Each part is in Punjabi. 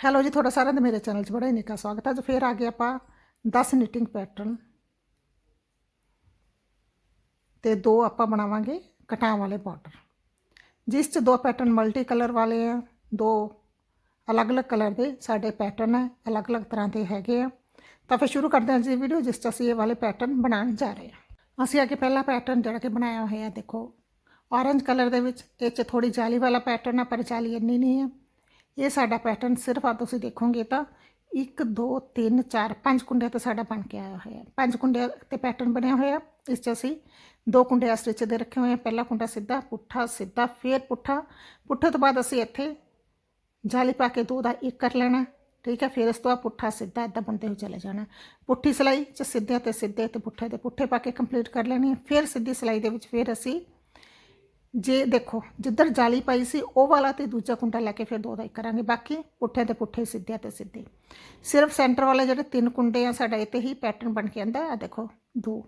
ਹੈਲੋ ਜੀ, ਤੁਹਾਡਾ ਸਾਰਿਆਂ ਦਾ ਮੇਰੇ ਚੈਨਲ 'ਚ ਬੜਾ ਹੀ ਨਿੱਘਾ ਸਵਾਗਤ ਹੈ। ਅੱਜ ਫੇਰ ਆ ਗਏ ਆਪਾਂ 10 ਨਿਟਿੰਗ ਪੈਟਰਨ ਤੇ ਦੋ ਆਪਾਂ ਬਣਾਵਾਂਗੇ ਕਟਾਂ ਵਾਲੇ ਬਾਰਡਰ ਜਿਸ 'ਚ ਦੋ ਪੈਟਰਨ ਮਲਟੀ ਕਲਰ ਵਾਲੇ ਆ, ਦੋ ਅਲੱਗ-ਅਲੱਗ ਕਲਰ ਦੇ ਸਾਡੇ ਪੈਟਰਨ ਹੈ ਅਲੱਗ-ਅਲੱਗ ਤਰ੍ਹਾਂ ਦੇ ਹੈਗੇ ਆ। ਤਾਂ ਫਿਰ ਸ਼ੁਰੂ ਕਰਦੇ ਹਾਂ ਜੀ ਵੀਡੀਓ ਜਿਸ 'ਚ ਅਸੀਂ ਇਹ ਵਾਲੇ ਪੈਟਰਨ ਬਣਾਉਣ ਜਾ ਰਹੇ ਹਾਂ। ਅਸੀਂ ਅੱਗੇ ਪਹਿਲਾ ਪੈਟਰਨ ਜਿਹੜਾ ਕਿ ਬਣਾਇਆ ਹੋਇਆ, ਦੇਖੋ ਔਰੰਜ ਕਲਰ ਦੇ ਵਿੱਚ, ਇਹ 'ਚ ਥੋੜੀ ਜਾਲੀ ਵਾਲਾ ਪੈਟਰਨ ਆ, ਪਰ ਜਾਲੀ ਇੰਨੀ ਨਹੀਂ ਹੈ ਇਹ ਸਾਡਾ ਪੈਟਰਨ ਸਿਰਫ ਆ ਤੁਸੀਂ ਦੇਖੋਗੇ ਤਾਂ 1 2 3 4 5 ਕੁੰਡਿਆਂ ਤੇ ਸਾਡਾ ਬਣ ਕੇ ਆਇਆ ਹੋਇਆ ਪੰਜ ਕੁੰਡਿਆਂ ਤੇ ਪੈਟਰਨ ਬਣਿਆ ਹੋਇਆ ਇਸ 'ਚ ਅਸੀਂ ਦੋ ਕੁੰਡੇ ਸਟਿਚ ਦੇ ਰੱਖੇ ਹੋਏ ਆ ਪਹਿਲਾ ਕੁੰਡਾ ਸਿੱਧਾ, ਪੁੱਠਾ ਸਿੱਧਾ, ਫੇਰ ਪੁੱਠਾ। ਪੁੱਠੇ ਤੋਂ ਬਾਅਦ ਅਸੀਂ ਇੱਥੇ ਜਾਲੀ ਪਾ ਕੇ ਦੋ ਦਾ ਇੱਕ ਕਰ ਲੈਣਾ, ਠੀਕ ਹੈ? ਫਿਰ ਇਸ ਤੋਂ ਬਾਅਦ ਪੁੱਠਾ, ਸਿੱਧਾ ਇਦਾਂ ਬਣਦੇ ਹੋਏ ਚਲੇ ਜਾਣਾ। ਪੁੱਠੀ ਸਲਾਈ 'ਚ ਸਿੱਧੇ ਤੇ ਸਿੱਧੇ ਤੇ ਪੁੱਠੇ ਤੇ ਪੁੱਠੇ ਪਾ ਕੇ ਕੰਪਲੀਟ ਕਰ ਲੈਣੀ ਹੈ। ਫਿਰ ਸਿੱਧੀ ਸਲਾਈ ਦੇ ਵਿੱਚ ਫਿਰ ਅਸੀਂ ਜੇ ਦੇਖੋ, ਜਿੱਧਰ ਜਾਲੀ ਪਾਈ ਸੀ, ਉਹ ਵਾਲਾ ਤੇ ਦੂਜਾ ਕੁੰਡਾ ਲੈ ਕੇ ਫਿਰ ਦੋ ਦਾ ਇੱਕ ਕਰਾਂਗੇ। ਬਾਕੀ ਪੁੱਠੇ ਤੇ ਪੁੱਠੇ ਸਿੱਧੇ ਤੇ ਸਿੱਧੇ। ਸਿਰਫ ਸੈਂਟਰ ਵਾਲੇ ਜਿਹੜੇ ਤਿੰਨ ਕੁੰਡੇ ਆ, ਸਾਡਾ ਇੱਥੇ ਹੀ ਪੈਟਰਨ ਬਣ ਕੇ ਆਂਦਾ। ਆ ਦੇਖੋ, ਦੋ।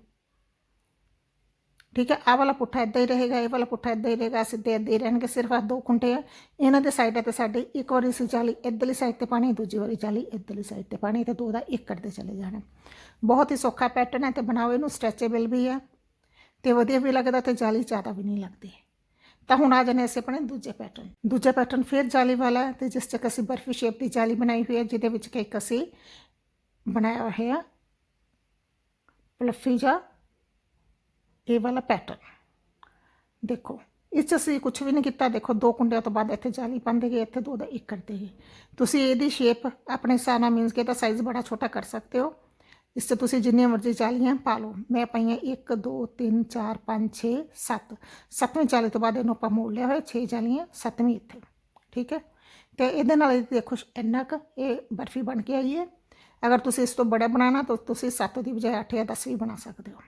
ਠੀਕ ਹੈ, ਆਹ ਵਾਲਾ ਪੁੱਠਾ ਇਦਾਂ ਹੀ ਰਹੇਗਾ, ਇਹ ਵਾਲਾ ਪੁੱਠਾ ਇਦਾਂ ਹੀ ਰਹੇਗਾ ਸਿੱਧੇ ਇਦਾਂ ਹੀ ਰਹਿਣਗੇ, ਸਿਰਫ ਆ ਦੋ ਕੁੰਡੇ ਆ। ਇਹਨਾਂ ਦੇ ਸਾਈਡਾਂ ਤੇ ਸਾਡੇ ਇੱਕ ਵਾਰੀ ਸੀ ਜਾਲੀ, ਇੱਧਰਲੀ ਸਾਈਡ ਤੇ ਪਾਣੀ, ਦੂਜੀ ਵਾਰੀ ਜਾਲੀ, ਇੱਧਰਲੀ ਸਾਈਡ ਤੇ ਪਾਣੀ ਤੇ ਦੋ ਦਾ ਇੱਕ ਕਰਦੇ ਚਲੇ ਜਾਣਾ। ਬਹੁਤ ਹੀ ਸੌਖਾ ਪੈਟਰਨ ਹੈ ਤੇ ਬਣਾਓ, ਇਹਨੂੰ ਸਟ੍ਰੈਚੇਬਲ ਵੀ ਹੈ ਤੇ ਵਧੀਆ ਵੀ ਲੱਗਦਾ ਤੇ ਜਾਲੀ ਜ਼ਿਆਦਾ ਵੀ ਨਹੀਂ ਲੱਗਦੀ। ਤਾਂ ਹੁਣ ਆ ਜਾਣੇ ਅਸੀਂ ਆਪਣੇ ਦੂਜੇ ਪੈਟਰਨ ਦੂਜਾ ਪੈਟਰਨ ਫਿਰ ਜਾਲੀ ਵਾਲਾ ਹੈ ਤੇ ਜਿਸ ਚ ਅਸੀਂ ਬਰਫੀ ਸ਼ੇਪ ਦੀ ਜਾਲੀ ਬਣਾਈ ਹੋਈ ਹੈ, ਜਿਹਦੇ ਵਿੱਚ ਕਿ ਇੱਕ ਅਸੀਂ ਬਣਾਇਆ ਹੋਇਆ ਪਲਫੀ ਜਾਂ ਇਹ ਵਾਲਾ ਪੈਟਰਨ ਦੇਖੋ, ਇਸ 'ਚ ਅਸੀਂ ਕੁਝ ਵੀ ਨਹੀਂ ਕੀਤਾ। ਦੇਖੋ, ਦੋ ਕੁੰਡਿਆਂ ਤੋਂ ਬਾਅਦ ਇੱਥੇ ਜਾਲੀ ਪਾਉਂਦੇ ਗਏ, ਇੱਥੇ ਦੋ ਦਾ ਇੱਕ ਕਰਦੇ ਗਏ। ਤੁਸੀਂ ਇਹਦੀ ਸ਼ੇਪ ਆਪਣੇ ਹਿਸਾਬ ਨਾਲ ਮੀਨਸ ਕਿ ਇਹਦਾ ਸਾਈਜ਼ ਬੜਾ ਛੋਟਾ ਕਰ ਸਕਦੇ ਹੋ। ਇਸ 'ਚ ਤੁਸੀਂ ਜਿੰਨੀਆਂ ਮਰਜ਼ੀ ਜਾਲੀਆਂ ਪਾ ਲਓ ਮੈਂ ਪਾਈਆਂ 1 2 3 4 5 6 7 ਸੱਤਵੀਂ ਜਾਲੀ ਤੋਂ ਬਾਅਦ ਇਹਨੂੰ ਆਪਾਂ ਮੋੜ ਲਿਆ ਹੋਇਆ 6 ਜਾਲੀਆਂ ਸੱਤਵੀਂ ਇੱਥੇ ਠੀਕ ਹੈ ਤੇ ਇਹਦੇ ਨਾਲ ਇਹ ਦੇਖੋ ਇੰਨਾ ਕੁ ਇਹ ਬਰਫੀ ਬਣ ਕੇ ਆਈ ਹੈ ਅਗਰ ਤੁਸੀਂ ਇਸ ਤੋਂ ਬੜਾ ਬਣਾਉਣਾ ਤਾਂ ਤੁਸੀਂ 7 ਦੀ ਬਜਾਏ 8 ਜਾਂ 10 ਵੀ ਬਣਾ ਸਕਦੇ ਹੋ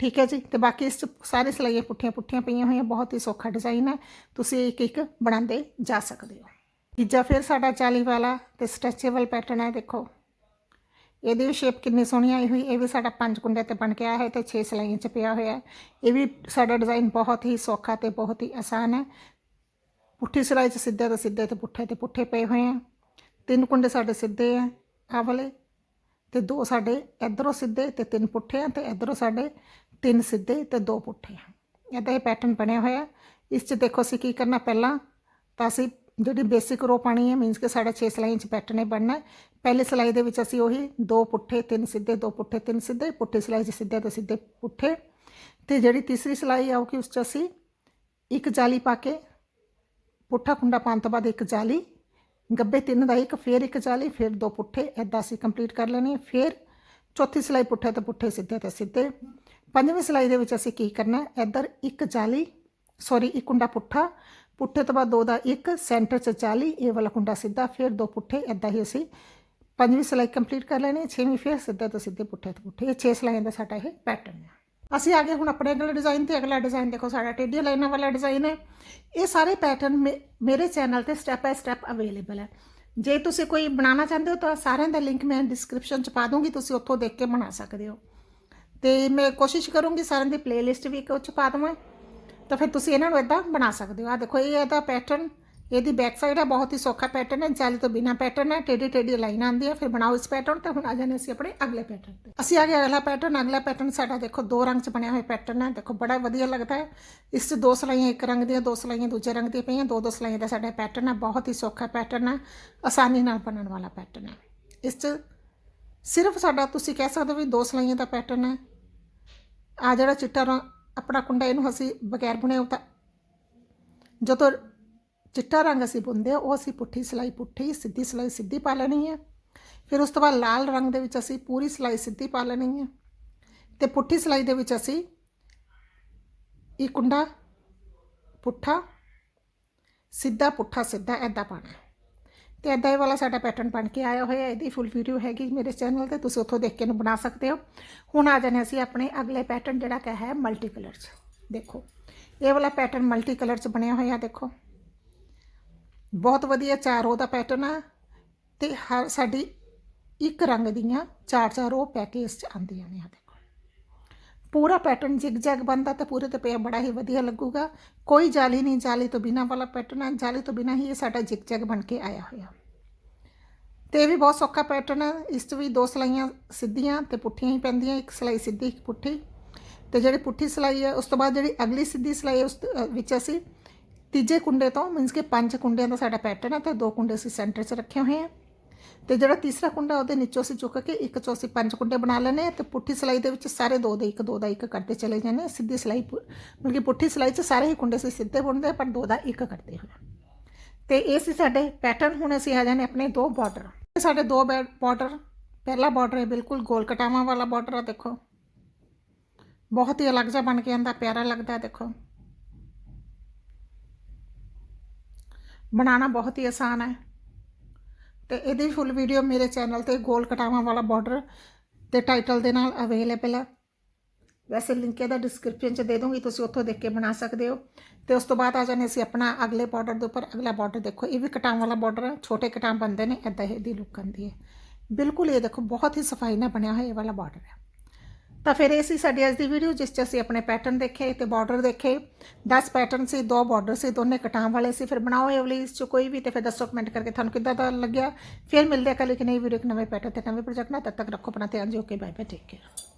ਠੀਕ ਹੈ ਜੀ ਤੇ ਬਾਕੀ ਇਸ 'ਚ ਸਾਰੇ ਸਲਾਈਆਂ ਪੁੱਠੀਆਂ ਪੁੱਠੀਆਂ ਪਈਆਂ ਹੋਈਆਂ ਬਹੁਤ ਹੀ ਸੌਖਾ ਡਿਜ਼ਾਈਨ ਹੈ ਤੁਸੀਂ ਇੱਕ ਇੱਕ ਬਣਾਉਂਦੇ ਜਾ ਸਕਦੇ ਹੋ ਤੀਜਾ ਫਿਰ ਸਾਡਾ ਚਾਲੀ ਵਾਲਾ ਤੇ ਸਟ੍ਰੈਚੇਬਲ ਪੈਟਰਨ ਹੈ ਦੇਖੋ ਇਹਦੀ ਵੀ ਸ਼ੇਪ ਕਿੰਨੀ ਸੋਹਣੀ ਆਈ ਹੋਈ ਇਹ ਵੀ ਸਾਡਾ ਪੰਜ ਕੁੰਡੇ ਤੇ ਬਣ ਕੇ ਆਇਆ ਹੈ ਤੇ 6 ਸਲਾਈਆਂ 'ਚ ਪਿਆ ਹੋਇਆ ਹੈ। ਇਹ ਵੀ ਸਾਡਾ ਡਿਜ਼ਾਈਨ ਬਹੁਤ ਹੀ ਸੌਖਾ ਤੇ ਬਹੁਤ ਹੀ ਆਸਾਨ ਹੈ। ਪੁੱਠੀ ਸਲਾਈ 'ਚ ਸਿੱਧੇ ਤੇ ਸਿੱਧੇ ਤੇ ਪੁੱਠੇ ਤੇ ਪੁੱਠੇ ਪਏ ਹੋਏ ਆ ਤਿੰਨ ਕੁੰਡੇ ਸਾਡੇ ਸਿੱਧੇ ਆ ਆਹ ਵਾਲੇ। ਤੇ ਦੋ ਸਾਡੇ ਇਧਰੋਂ ਸਿੱਧੇ ਤੇ ਤਿੰਨ ਪੁੱਠੇ ਆ ਤੇ ਇਧਰੋਂ ਸਾਡੇ ਤਿੰਨ ਸਿੱਧੇ ਤੇ ਦੋ ਪੁੱਠੇ ਆ ਇਹਦਾ ਇਹ ਪੈਟਰਨ ਬਣਿਆ ਹੋਇਆ ਇਸ 'ਚ ਦੇਖੋ ਅਸੀਂ ਕੀ ਕਰਨਾ ਪਹਿਲਾਂ ਤਾਂ ਅਸੀਂ ਜਿਹੜੀ ਬੇਸਿਕ ਰੋ ਪਾਣੀ ਹੈ ਮੀਨਸ ਕਿ ਸਾਡਾ 6 ਸਲਾਈਆਂ 'ਚ ਪੈਟਰਨ ਇਹ ਬਣਨਾ ਹੈ। ਪਹਿਲੀ ਸਲਾਈ ਦੇ ਵਿੱਚ ਅਸੀਂ ਉਹੀ ਦੋ ਪੁੱਠੇ, ਤਿੰਨ ਸਿੱਧੇ, ਦੋ ਪੁੱਠੇ, ਤਿੰਨ ਸਿੱਧੇ, ਪੁੱਠੀ ਸਲਾਈ 'ਚ ਸਿੱਧੇ ਤੇ ਸਿੱਧੇ ਪੁੱਠੇ। ਤੇ ਜਿਹੜੀ ਤੀਸਰੀ ਸਲਾਈ ਆਊਗੀ ਉਸ 'ਚ ਅਸੀਂ ਇੱਕ ਜਾਲੀ ਪਾ ਕੇ ਪੁੱਠਾ ਕੁੰਡਾ ਪਾਉਣ ਤੋਂ ਬਾਅਦ ਇੱਕ ਜਾਲੀ, ਗੱਬੇ ਤਿੰਨ ਦਾ ਇੱਕ, ਫਿਰ ਇੱਕ ਜਾਲੀ, ਫਿਰ ਦੋ ਪੁੱਠੇ ਐਦਾਂ ਅਸੀਂ ਕੰਪਲੀਟ ਕਰ ਲੈਣੇ ਹੈ। ਫਿਰ ਚੌਥੀ ਸਲਾਈ ਪੁੱਠੇ ਤੇ ਪੁੱਠੇ, ਸਿੱਧੇ ਤੇ ਸਿੱਧੇ। ਪੰਜਵੀਂ ਸਲਾਈ ਦੇ ਵਿੱਚ ਅਸੀਂ ਕੀ ਕਰਨਾ ਇੱਧਰ ਇੱਕ ਜਾਲੀ ਸੌਰੀ, ਇੱਕ ਕੁੰਡਾ ਪੁੱਠਾ, ਪੁੱਠੇ ਤੋਂ ਬਾਅਦ ਦੋ ਦਾ ਇੱਕ, ਸੈਂਟਰ 'ਚ ਜਾਲੀ ਇਹ ਵਾਲਾ ਕੁੰਡਾ ਸਿੱਧਾ, ਫਿਰ ਦੋ ਪੁੱਠੇ ਐਦਾਂ ਹੀ ਅਸੀਂ ਪੰਜਵੀਂ ਸਿਲਾਈ ਕੰਪਲੀਟ ਕਰ ਲੈਣੀ, ਛੇਵੀਂ ਫਿਰ ਸਿੱਧਾ ਤੋਂ ਸਿੱਧੇ ਪੁੱਠੇ ਤੋਂ ਪੁੱਠੇ, ਇਹ ਛੇ ਸਿਲਾਈਆਂ ਦਾ ਸਾਡਾ ਇਹ ਪੈਟਰਨ ਹੈ ਅਸੀਂ ਆ ਗਏ ਹੁਣ ਆਪਣੇ ਅਗਲੇ ਡਿਜ਼ਾਈਨ ਤੇ, ਅਗਲਾ ਡਿਜ਼ਾਈਨ ਦੇਖੋ, ਸਾਡਾ ਟੇਢੀਆਂ ਲਾਈਨਾਂ ਵਾਲਾ ਡਿਜ਼ਾਈਨ ਹੈ। ਇਹ ਸਾਰੇ ਪੈਟਰਨ ਮੇਰੇ ਚੈਨਲ ਤੇ ਸਟੈਪ ਬਾਏ ਸਟੈਪ ਅਵੇਲੇਬਲ ਹੈ। ਜੇ ਤੁਸੀਂ ਕੋਈ ਬਣਾਉਣਾ ਚਾਹੁੰਦੇ ਹੋ, ਤਾਂ ਸਾਰਿਆਂ ਦਾ ਲਿੰਕ ਮੈਂ ਡਿਸਕ੍ਰਿਪਸ਼ਨ 'ਚ ਪਾ ਦੂੰਗੀ, ਤੁਸੀਂ ਉੱਥੋਂ ਦੇਖ ਕੇ ਬਣਾ ਸਕਦੇ ਹੋ। ਤੇ ਮੈਂ ਕੋਸ਼ਿਸ਼ ਕਰੂੰਗੀ ਸਾਰਿਆਂ ਦੀ ਪਲੇਲਿਸਟ ਵੀ ਇੱਕ ਉੱਚ ਪਾ ਦਵਾਂ। ਤਾਂ ਫਿਰ ਤੁਸੀਂ ਇਹਨਾਂ ਨੂੰ ਇਦਾਂ ਬਣਾ ਸਕਦੇ ਹੋ। ਆ ਦੇਖੋ, ਇਹ ਇਹਦਾ ਪੈਟਰਨ ਇਹਦੀ ਬੈਕ ਸਾਈਡ ਹੈ ਬਹੁਤ ਹੀ ਸੌਖਾ ਪੈਟਰਨ ਹੈ। ਜਾਲੀ ਤੋਂ ਬਿਨਾ ਪੈਟਰਨ ਹੈ, ਟੇਢੀ ਟੇਢੀ ਲਾਈਨ ਆਉਂਦੀ ਹੈ। ਫਿਰ ਬਣਾਓ ਇਸ ਪੈਟਰਨ ਤੇ ਹੁਣ ਆ ਜਾਣੇ ਅਸੀਂ ਆਪਣੇ ਅਗਲੇ ਪੈਟਰਨ ਤੇ। ਅਸੀਂ ਆ ਗਏ ਅਗਲਾ ਪੈਟਰਨ ਅਗਲਾ ਪੈਟਰਨ ਸਾਡਾ ਦੇਖੋ, ਦੋ ਰੰਗ 'ਚ ਬਣਿਆ ਹੋਇਆ ਪੈਟਰਨ ਹੈ। ਦੇਖੋ, ਬੜਾ ਵਧੀਆ ਲੱਗਦਾ ਹੈ। ਇਸ 'ਚ ਦੋ ਸਲਾਈਆਂ, ਇੱਕ ਰੰਗ ਦੀਆਂ, ਦੋ ਸਲਾਈਆਂ ਦੂਜੇ ਰੰਗ ਦੀਆਂ ਪਈਆਂ। ਦੋ ਦੋ ਸਲਾਈਆਂ ਦਾ ਸਾਡਾ ਪੈਟਰਨ ਹੈ। ਬਹੁਤ ਹੀ ਸੌਖਾ ਪੈਟਰਨ ਹੈ। ਆਸਾਨੀ ਨਾਲ ਬਣਨ ਵਾਲਾ ਪੈਟਰਨ ਹੈ। ਇਸ 'ਚ ਸਿਰਫ ਸਾਡਾ ਤੁਸੀਂ ਕਹਿ ਸਕਦੇ ਹੋ ਵੀ ਦੋ ਸਲਾਈਆਂ ਦਾ ਪੈਟਰਨ ਹੈ। ਆ ਜਿਹੜਾ ਚਿੱਟਾ ਰੰਗ ਆਪਣਾ ਕੁੰਡਾ ਇਹਨੂੰ ਅਸੀਂ ਬਗੈਰ ਬੁਣੇ ਤਾਂ ਜਦੋਂ ਚਿੱਟਾ ਰੰਗ ਅਸੀਂ ਬੁੰਦੇ ਉਹ ਅਸੀਂ ਪੁੱਠੀ ਸਲਾਈ ਪੁੱਠੀ, ਸਿੱਧੀ ਸਲਾਈ ਸਿੱਧੀ ਪਾ ਲੈਣੀ ਹੈ ਫਿਰ ਉਸ ਤੋਂ ਬਾਅਦ ਲਾਲ ਰੰਗ ਦੇ ਵਿੱਚ ਅਸੀਂ ਪੂਰੀ ਸਲਾਈ ਸਿੱਧੀ ਪਾ ਲੈਣੀ ਹੈ ਤੇ ਪੁੱਠੀ ਸਲਾਈ ਦੇ ਵਿੱਚ ਅਸੀਂ ਇਹ ਕੁੰਡਾ ਪੁੱਠਾ, ਸਿੱਧਾ ਪੁੱਠਾ ਸਿੱਧਾ ਐਦਾਂ ਪਾਣਾ ਤੇ ਐਦਾਂ ਇਹ ਵਾਲਾ ਸਾਡਾ ਪੈਟਰਨ ਬਣ ਕੇ ਆਇਆ ਹੋਇਆ, ਇਹਦੀ ਫੁੱਲ ਵੀਡੀਓ ਹੈਗੀ ਮੇਰੇ ਚੈਨਲ ਤੇ, ਤੁਸੀਂ ਉੱਥੋਂ ਦੇਖ ਕੇ ਇਹਨੂੰ ਬਣਾ ਸਕਦੇ ਹੋ। ਹੁਣ ਆ ਜਾਣੇ ਅਸੀਂ ਆਪਣੇ ਅਗਲੇ ਪੈਟਰਨ ਜਿਹੜਾ ਕਿ ਹੈ ਮਲਟੀ ਕਲਰ 'ਚ ਦੇਖੋ, ਇਹ ਵਾਲਾ ਪੈਟਰਨ ਮਲਟੀ ਕਲਰ 'ਚ ਬਣਿਆ ਹੋਇਆ, ਦੇਖੋ। ਬਹੁਤ ਵਧੀਆ ਚਾਰ ਰੋ ਦਾ ਪੈਟਰਨ ਆ ਤੇ ਹਰ ਸਾਡੀ ਇੱਕ ਰੰਗ ਦੀਆਂ ਚਾਰ ਚਾਰ ਰੋ ਪੈਕੇਜ 'ਚ ਆਉਂਦੀਆਂ ਨੇ ਆ ਦੇਖੋ ਪੂਰਾ ਪੈਟਰਨ ਜਿਗ ਜੈਗ ਬਣਦਾ ਤਾਂ ਪੂਰੇ ਤੇ ਪਿਆ ਬੜਾ ਹੀ ਵਧੀਆ ਲੱਗੂਗਾ ਕੋਈ ਜਾਲੀ ਨਹੀਂ ਜਾਲੀ ਤੋਂ ਬਿਨਾ ਵਾਲਾ ਪੈਟਰਨ ਹੈ ਜਾਲੀ ਤੋਂ ਬਿਨਾ ਹੀ ਇਹ ਸਾਡਾ ਜਿਗ ਜੈਗ ਬਣ ਕੇ ਆਇਆ ਹੋਇਆ ਤੇ ਇਹ ਵੀ ਬਹੁਤ ਸੌਖਾ ਪੈਟਰਨ ਹੈ ਇਸ 'ਚ ਵੀ ਦੋ ਸਲਾਈਆਂ ਸਿੱਧੀਆਂ ਤੇ ਪੁੱਠੀਆਂ ਹੀ ਪੈਂਦੀਆਂ ਇੱਕ ਸਲਾਈ ਸਿੱਧੀ ਇੱਕ ਪੁੱਠੀ ਤੇ ਜਿਹੜੀ ਪੁੱਠੀ ਸਲਾਈ ਹੈ ਉਸ ਤੋਂ ਬਾਅਦ ਜਿਹੜੀ ਅਗਲੀ ਸਿੱਧੀ ਸਲਾਈ ਹੈ, ਉਸ ਤ- ਅ, ਵਿੱਚ ਅਸੀਂ ਤੀਜੇ ਕੁੰਡੇ ਤੋਂ ਮੀਨਸ ਕਿ ਪੰਜ ਕੁੰਡਿਆਂ ਦਾ ਸਾਡਾ ਪੈਟਰਨ ਹੈ ਤੇ ਦੋ ਕੁੰਡੇ ਅਸੀਂ ਸੈਂਟਰ 'ਚ ਰੱਖੇ ਹੋਏ ਆ ਤੇ ਜਿਹੜਾ ਤੀਸਰਾ ਕੁੰਡਾ ਉਹਦੇ ਨੀਚੋਂ ਅਸੀਂ ਚੁੱਕ ਕੇ ਇੱਕ ਚੋਂ ਅਸੀਂ ਪੰਜ ਕੁੰਡੇ ਬਣਾ ਲੈਣੇ ਆ ਤੇ ਪੁੱਠੀ ਸਿਲਾਈ ਦੇ ਵਿੱਚ ਸਾਰੇ ਦੋ ਦੇ ਇੱਕ ਦੋ ਦਾ ਇੱਕ ਕਰਦੇ ਚਲੇ ਜਾਂਦੇ ਆ ਸਿੱਧੀ ਸਿਲਾਈ ਪੁ- ਮਤਲਬ ਕਿ ਪੁੱਠੀ ਸਿਲਾਈ 'ਚ ਸਾਰੇ ਹੀ ਕੁੰਡੇ ਅਸੀਂ ਸਿੱਧੇ ਬੁਣਦੇ ਆ, ਪਰ ਦੋ ਦਾ ਇੱਕ ਕਰਦੇ ਹੋਏ ਤੇ ਇਹ ਸੀ ਸਾਡੇ ਪੈਟਰਨ ਹੁਣ ਅਸੀਂ ਆ ਜਾਣੇ ਆਪਣੇ ਦੋ ਬਾਰਡਰ ਇਹ ਸਾਡੇ ਦੋ ਬਾਰਡਰ ਪਹਿਲਾ ਬਾਰਡਰ ਹੈ ਬਿਲਕੁਲ ਗੋਲ ਕਟਾਵਾਂ ਵਾਲਾ ਬਾਰਡਰ ਆ ਦੇਖੋ। ਬਹੁਤ ਹੀ ਅਲੱਗ ਜਿਹਾ ਬਣ ਕੇ ਆਂਦਾ ਪਿਆਰਾ ਲੱਗਦਾ ਦੇਖੋ। ਬਣਾਉਣਾ ਬਹੁਤ ਹੀ ਆਸਾਨ ਹੈ। ਤੇ ਇਹਦੀ ਫੁੱਲ ਵੀਡੀਓ ਮੇਰੇ ਚੈਨਲ ਤੇ ਗੋਲ ਕਟਾਵਾਂ ਵਾਲਾ ਬਾਰਡਰ ਤੇ ਟਾਈਟਲ ਦੇ ਨਾਲ ਅਵੇਲੇਬਲ ਹੈ ਵੈਸੇ ਲਿੰਕ ਇਹਦਾ ਡਿਸਕ੍ਰਿਪਸ਼ਨ 'ਚ ਦੇ ਦੂੰਗੀ, ਤੁਸੀਂ ਉੱਥੋਂ ਦੇਖ ਕੇ ਬਣਾ ਸਕਦੇ ਹੋ। ਤੇ ਉਸ ਤੋਂ ਬਾਅਦ ਆ ਜਾਣੇ ਅਸੀਂ ਆਪਣਾ ਅਗਲੇ ਬਾਰਡਰ ਦੇ ਉੱਪਰ ਅਗਲਾ ਬਾਰਡਰ ਦੇਖੋ, ਇਹ ਵੀ ਕਟਾਂ ਵਾਲਾ ਬਾਰਡਰ ਹੈ ਛੋਟੇ ਕਟਾਂ ਬੰਦੇ ਨੇ ਇਦਾਂ ਇਹਦੀ ਲੁੱਕ ਆਉਂਦੀ ਹੈ। ਬਿਲਕੁਲ ਇਹ ਦੇਖੋ, ਬਹੁਤ ਹੀ ਸਫ਼ਾਈ ਨਾਲ ਬਣਿਆ ਹੋਇਆ ਇਹ ਵਾਲਾ ਬਾਰਡਰ ਹੈ ਤਾਂ ਫਿਰ ਇਹ ਸੀ ਸਾਡੀ ਅੱਜ ਦੀ ਵੀਡੀਓ ਜਿਸ 'ਚ ਅਸੀਂ ਆਪਣੇ ਪੈਟਰਨ ਦੇਖੇ ਤੇ ਬਾਰਡਰ ਦੇਖੇ। 10 ਪੈਟਰਨ ਸੀ, ਦੋ ਬਾਰਡਰ ਸੀ, ਦੋਨੇ ਕਟਾਂ ਵਾਲੇ ਸੀ। ਫਿਰ ਬਣਾਓ ਇਹ ਵਾਲੀ ਇਸ 'ਚ ਕੋਈ ਵੀ ਤੇ ਫਿਰ ਦੱਸੋ ਕਮੈਂਟ ਕਰਕੇ ਤੁਹਾਨੂੰ ਕਿੱਦਾਂ ਦਾ ਲੱਗਿਆ। ਫਿਰ ਮਿਲਦੇ ਆ ਕੱਲ ਇੱਕ ਨਈ ਵੀਡੀਓ ਇੱਕ ਨਵੇਂ ਪੈਟਰਨ ਤੇ ਨਵੇਂ ਪ੍ਰੋਜੈਕਟ ਨਾਲ। ਤਦ ਤੱਕ ਰੱਖੋ ਆਪਣਾ ਧਿਆਨ ਜੋ ਕਿ ਬਾਏ ਬਾਏ ਟੇਕ ਕੇਅਰ